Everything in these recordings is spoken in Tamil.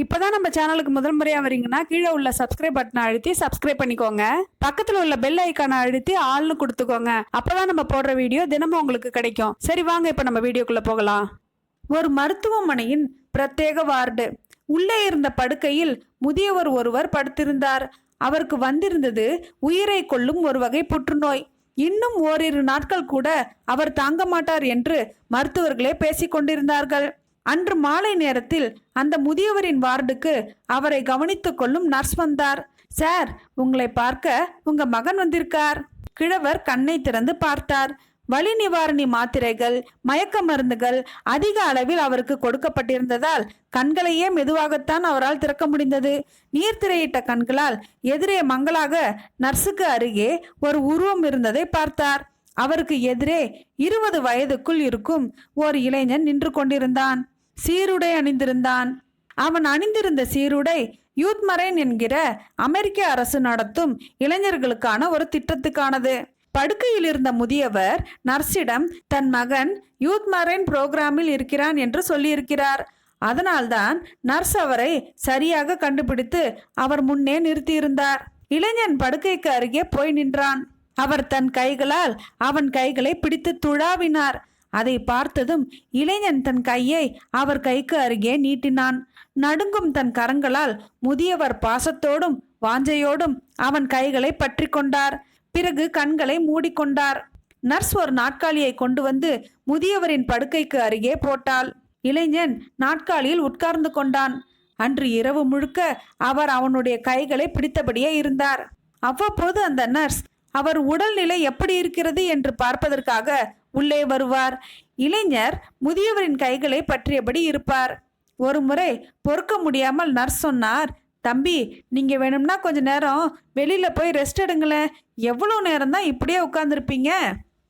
இப்போதான் நம்ம சேனலுக்கு முதல் முறையாக வரீங்கன்னா கீழே உள்ள சப்ஸ்கிரைப் பட்டனை அழுத்தி சப்ஸ்கிரைப் பண்ணிக்கோங்க. பக்கத்தில் உள்ள பெல் ஐக்கானை அழுத்தி ஆள்னு கொடுத்துக்கோங்க. அப்போதான் நம்ம போடுற வீடியோ தினமும் உங்களுக்கு கிடைக்கும். சரி வாங்க இப்போ நம்ம வீடியோக்குள்ளே போகலாம். ஒரு மருத்துவமனையின் பிரத்யேக வார்டு. உள்ளே இருந்த படுக்கையில் முதியவர் ஒருவர் படுத்திருந்தார். அவருக்கு வந்திருந்தது உயிரை கொள்ளும் ஒரு வகை புற்றுநோய். இன்னும் ஓரிரு நாட்கள் கூட அவர் தாங்க மாட்டார் என்று மருத்துவர்களே பேசிக் கொண்டிருந்தார்கள் அன்று மாலை நேரத்தில் அந்த முதியவரின் வார்டுக்கு அவரை கவனித்து கொள்ளும் நர்ஸ் வந்தார். சார் உங்களை பார்க்க உங்க மகன் வந்திருக்கார். கிழவர் கண்ணை திறந்து பார்த்தார். வலி நிவாரணி மாத்திரைகள் மயக்க மருந்துகள் அதிக அளவில் அவருக்கு கொடுக்கப்பட்டிருந்ததால் கண்களையே மெதுவாகத்தான் அவரால் திறக்க முடிந்தது. நீர் திரையிட்ட கண்களால் எதிரே மங்களாக நர்ஸுக்கு அருகே ஒரு உருவம் இருந்ததை பார்த்தார். அவருக்கு எதிரே இருபது வயதுக்குள் இருக்கும் ஓர் இளைஞன் நின்று கொண்டிருந்தான். சீருடை அணிந்திருந்தான். அவன் அணிந்திருந்த சீருடை யூத் மரைன் என்கிற அமெரிக்க அரசு நடத்தும் இளைஞர்களுக்கான ஒரு திட்டத்துக்கானது. படுக்கையில் இருந்த முதியவர் நர்ஸிடம் தன் மகன் யூத் மரைன் புரோகிராமில் இருக்கிறான் என்று சொல்லியிருக்கிறார். அதனால்தான் நர்ஸ் அவரை சரியாக கண்டுபிடித்து அவர் முன்னே நிறுத்தியிருந்தார். இளைஞன் படுக்கைக்கு அருகே போய் நின்றான். அவர் தன் கைகளால் அவன் கைகளை பிடித்து துழாவினார். அதை பார்த்ததும் இளைஞன் தன் கையை அவர் கைக்கு அருகே நீட்டினான். நடுங்கும் தன் கரங்களால் முதியவர் பாசத்தோடும் வாஞ்சையோடும் அவன் கைகளை பற்றி கொண்டார். பிறகு கண்களை மூடிக்கொண்டார் நர்ஸ் ஒரு நாட்காலியை கொண்டு வந்து முதியவரின் படுக்கைக்கு அருகே போட்டாள். இளைஞன் நாட்காலியில் உட்கார்ந்து கொண்டான். அன்று இரவு முழுக்க அவர் அவனுடைய கைகளை பிடித்தபடியே இருந்தார். அவ்வப்போது அந்த நர்ஸ் அவர் உடல்நிலை எப்படி இருக்கிறது என்று பார்ப்பதற்காக உள்ளே வருவார். இளைஞர் முதியவரின் கைகளை பற்றியபடி இருப்பார். ஒரு முறை பொறுக்க முடியாமல் நர்ஸ் சொன்னார் தம்பி நீங்க வேணும்னா கொஞ்ச நேரம் வெளியில போய் ரெஸ்ட் எடுங்களேன். எவ்வளவு நேரம் தான் இப்படியே உட்கார்ந்துருப்பீங்க?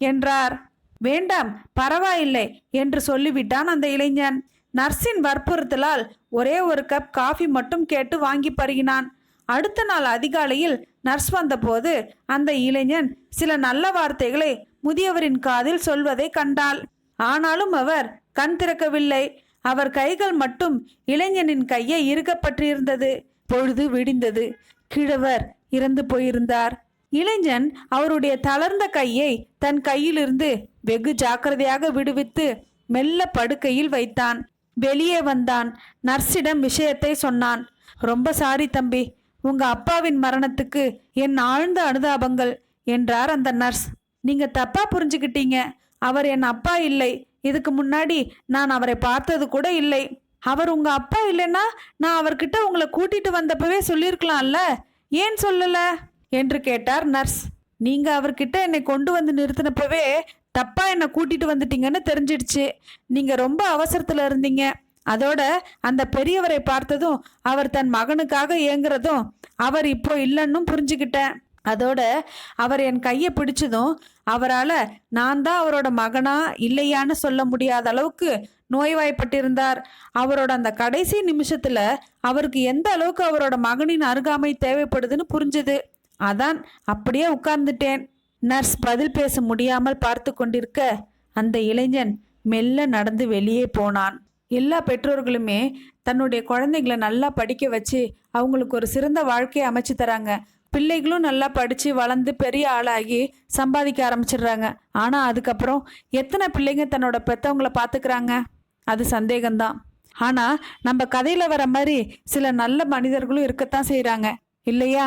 என்றார். வேண்டாம் பரவாயில்லை என்று சொல்லிவிட்டான் அந்த இளைஞன். நர்ஸின் வற்புறுத்தலால் ஒரே ஒரு கப் காஃபி மட்டும் கேட்டு வாங்கி பருகினான். அடுத்த நாள் அதிகாலையில் நர்ஸ் வந்தபோது அந்த இளைஞன் சில நல்ல வார்த்தைகளை முதியவரின் காதில் சொல்வதை கண்டாள். ஆனாலும் அவர் கண் திறக்கவில்லை. அவர் கைகள் மட்டும் இளைஞனின் கையை இறுகப்பட்டிருந்தது பொழுது விடிந்தது. கிழவர் இறந்து போயிருந்தார். இளைஞன் அவருடைய தளர்ந்த கையை தன் கையிலிருந்து வெகு ஜாக்கிரதையாக விடுவித்து மெல்ல படுக்கையில் வைத்தான். வெளியே வந்தான். நர்ஸிடம் விஷயத்தை சொன்னான். ரொம்ப சாரி தம்பி. உங்க அப்பாவின் மரணத்துக்கு என் ஆழ்ந்த அனுதாபங்கள் என்றார் அந்த நர்ஸ். நீங்க தப்பா புரிஞ்சுக்கிட்டீங்க. அவர் என் அப்பா இல்லை. இதுக்கு முன்னாடி நான் அவரை பார்த்தது கூட இல்லை. அவர் உங்க அப்பா இல்லைன்னா நான் அவர்கிட்ட உங்களை கூட்டிட்டு வந்தப்பவே சொல்லியிருக்கலாம்ல. ஏன் சொல்லல? என்று கேட்டார் நர்ஸ். நீங்க அவர்கிட்ட என்னை கொண்டு வந்து நிறுத்தினப்பவே தப்பா என்னை கூட்டிட்டு வந்துட்டீங்கன்னு தெரிஞ்சிடுச்சு. நீங்க ரொம்ப அவசரத்துல இருந்தீங்க. அதோட அந்த பெரியவரை பார்த்ததும் அவர் தன் மகனுக்காக ஏங்குறதும் அவர் இப்போ இல்லைன்னும் புரிஞ்சுக்கிட்டேன் அதோட அவர் என் கையை பிடிச்சதும் அவரால் நான் தான் அவரோட மகனா இல்லையான்னு சொல்ல முடியாத அளவுக்கு நோய்வாய்ப்பட்டிருந்தார். அவரோட அந்த கடைசி நிமிஷத்தில் அவருக்கு எந்த அளவுக்கு அவரோட மகனின் அருகாமை தேவைப்படுதுன்னு புரிஞ்சுது. அதான் அப்படியே உட்கார்ந்துட்டேன். நர்ஸ் பதில் பேச முடியாமல் பார்த்து கொண்டிருக்க அந்த இளைஞன் மெல்ல நடந்து வெளியே போனான். எல்லா பெற்றோர்களுமே தன்னுடைய குழந்தைங்களை நல்லா படிக்க வச்சு அவங்களுக்கு ஒரு சிறந்த வாழ்க்கையை அமைச்சு தராங்க. பிள்ளைகளும் நல்லா படித்து வளர்ந்து பெரிய ஆளாகி சம்பாதிக்க ஆரம்பிச்சிடுறாங்க. ஆனால் அதுக்கப்புறம் எத்தனை பிள்ளைங்க தன்னோட பெற்றவங்களை பார்த்துக்கிறாங்க அது சந்தேகம்தான். ஆனால் நம்ம கதையில் வர மாதிரி சில நல்ல மனிதர்களும் இருக்கத்தான் செய்கிறாங்க இல்லையா?